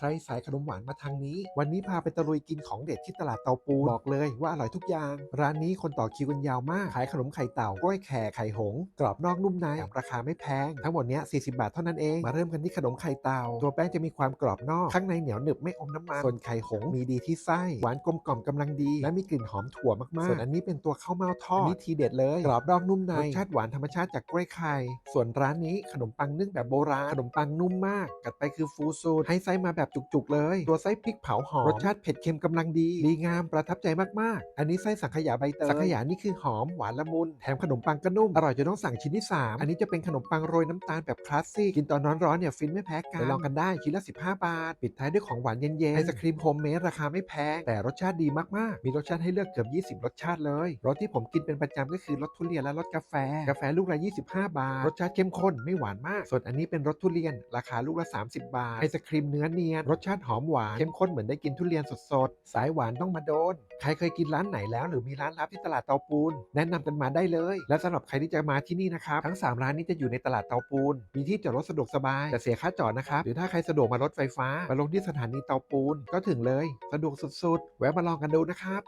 ใครสายขนมหวานมาทางนี้ วันนี้พาไปตะลุยกินของเด็ดที่ตลาดเตาปูบอกเลยว่าอร่อยทุกอย่าง ร้านนี้คนต่อคิวกันยาวมาก ขายขนมไข่เต่ากล้วยแขกไข่หง กรอบนอกนุ่มในราคาไม่แพง ทั้งหมดเนี้ย40 บาทเท่านั้นเอง มาเริ่มกันที่ขนมไข่เต่า ตัวแป้งจะมีความกรอบนอก ข้างในเหนียวหนึบไม่อมน้ำมันส่วนไข่หงมีดีที่ไส้หวานกลมกล่อมกำลังดี และมีกลิ่นหอมถั่วมากๆส่วนอันนี้เป็นตัวข้าวเม่าทอดอนนี้ทีเด็ดเลยกรอบนอกนุ่มในรสชาติหวานธรรมชาติจากกล้วยไข่ส่วนร้านนี้ขนมปังนึ่งแบบโบราณขนมปังนุ่มมากกัดไปคือฟูซูดให้ไส้มาแบบจุกๆเลย ตัวไส้พริกเผาหอมรสชาติเผ็ดเค็มกำลังดีดีงามประทับใจมากๆ อันนี้ไส้สังขยาใบเตยสังขยานี่คือหอมหวานละมุนแถมขนมปังก็นุ่มอร่อยจนต้องสั่งชิ้นที่ 3 อันนี้จะเป็นขนมปังโรยน้ำตาลแบบคลาสสิกกินตอนร้อนๆเนี่ยฟินไม่แพ้กันลองกันได้ชิ้นละ 15 บาท ปิดท้ายด้วยของหวานเย็นๆไอศครีมโฮมเมดราคาไม่แพงแต่รสชาติดีมากๆ มีรสชาติให้เลือกเกือบ 20 รสชาติเลยรสที่ผมกินเป็นประจำก็คือรสทุเรียนและรสกาแฟ กาแฟลูกละ25 บาท รสชาติเข้มข้นไม่หวานมาก ส่วนอันนี้เป็นรสทุเรียน ราคาลูกละ 30 บาทไอศครีมเนื้อเนียนรสชาติหอมหวานเข้มข้นเหมือนได้กินทุเรียนสดๆ สายหวานต้องมาโดน ใครเคยกินร้านไหนแล้ว หรือมีร้านลับที่ตลาดเตาปูน แนะนำกันมาได้เลย และสำหรับใครที่จะมาที่นี่นะครับ ทั้ง 3 ร้านนี้จะอยู่ในตลาดเตาปูน มีที่จอดรถสะดวกสบายแต่เสียค่าจอดนะครับ หรือถ้าใครสะดวกมารถไฟฟ้ามาลงที่สถานีเตาปูนก็ถึงเลย สะดวกสุดๆ แวะมาลองกันดูนะครับ